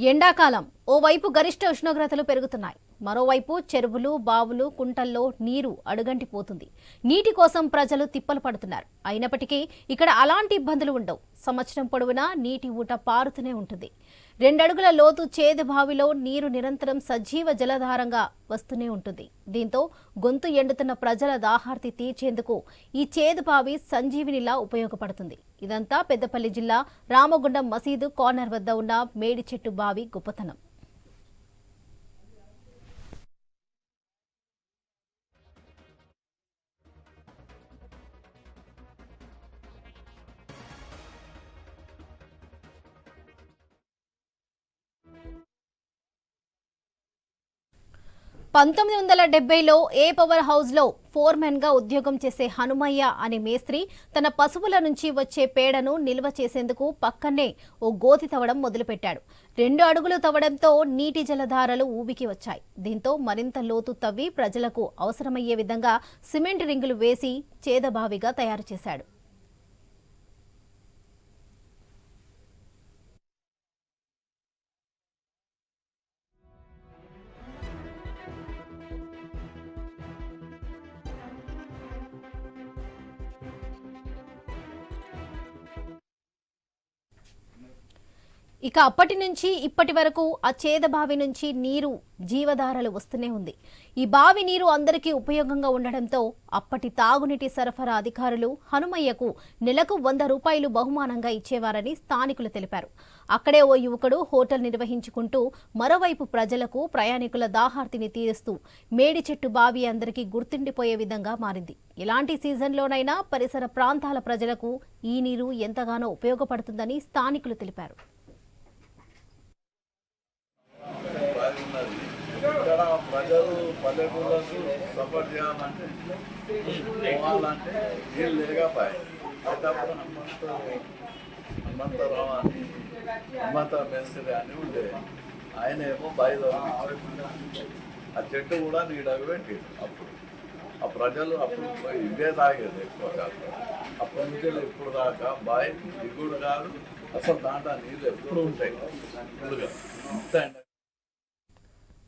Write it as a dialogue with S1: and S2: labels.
S1: ఎండాకాలం. ఓవైపు గరిష్ట ఉష్ణోగ్రతలు పెరుగుతున్నాయి. మరోవైపు చెరువులు బావులు కుంటల్లో నీరు అడుగంటిపోతుంది. నీటి కోసం ప్రజలు తిప్పలు పడుతున్నారు. అయినప్పటికీ ఇక్కడ అలాంటి ఇబ్బందులు ఉండవు. సంవత్సరం పొడవునా నీటి ఊట పారుతూనే ఉంటుంది. రెండడుగుల లోతు చేదు బావిలో నీరు నిరంతరం సజీవ జలధారంగా వస్తూనే ఉంటుంది. దీంతో గొంతు ఎండుతున్న ప్రజల దాహార్తి తీర్చేందుకు ఈ చేదు బావి సంజీవినిలా ఉపయోగపడుతుంది. ఇదంతా పెద్దపల్లి జిల్లా రామగుండం మసీదు కార్నర్ వద్ద ఉన్న మేడి చెట్టు బావి గొప్పతనం. పంతొమ్మిది వందల డెబ్బైలో ఏ పవర్ హౌస్లో ఫోర్మెన్గా ఉద్యోగం చేసే హనుమయ్య అనే మేస్త్రి తన పశువుల నుంచి వచ్చే పేడను నిల్వ చేసేందుకు పక్కనే ఓ గోతి తవ్వడం మొదలుపెట్టాడు. రెండు అడుగులు తవ్వడంతో నీటి జలధారలు ఊబికి వచ్చాయి. దీంతో మరింత లోతు తవ్వి ప్రజలకు అవసరమయ్యే విధంగా సిమెంట్ రింగులు వేసి చేదబావిగా తయారు చేశాడు. ఇక అప్పటి నుంచి ఇప్పటి వరకు ఆ చేద బావి నుంచి నీరు జీవధారలు వస్తూనే ఉంది. ఈ బావి నీరు అందరికీ ఉపయోగంగా ఉండడంతో అప్పటి తాగునీటి సరఫరా అధికారులు హనుమయ్యకు నెలకు వంద రూపాయలు బహుమానంగా ఇచ్చేవారని స్థానికులు తెలిపారు. అక్కడే ఓ యువకుడు హోటల్ నిర్వహించుకుంటూ మరోవైపు ప్రజలకు ప్రయాణికుల దాహార్తిని తీరుస్తూ మేడి చెట్టు బావి అందరికీ గుర్తుండిపోయే విధంగా మారింది. ఎలాంటి సీజన్లోనైనా పరిసర ప్రాంతాల ప్రజలకు ఈ నీరు ఎంతగానో ఉపయోగపడుతుందని స్థానికులు తెలిపారు
S2: బాగున్నది ఇక్కడ ప్రజలు పల్లెటూళ్ళకు సపోర్ట్ చేయాలంటే పోవాలంటే నీళ్ళు లేకపోయి అయితే హనుమంత హనుమంతరావు అని హనుమంత మేస్త్రి అని ఉండే. ఆయన ఏమో బయలు ఆ చెట్టు కూడా నీడకు పెట్టి అప్పుడు. ఆ ప్రజలు అప్పుడు ఇదే తాగేది ఎక్కువ కాదు అప్పటి నుంచి ఇప్పుడు దాకా బాయ్ దిగుడు కాదు. అసలు దాంట్లో నీళ్ళు ఎప్పుడు ఉంటాయి? ఫుల్గా.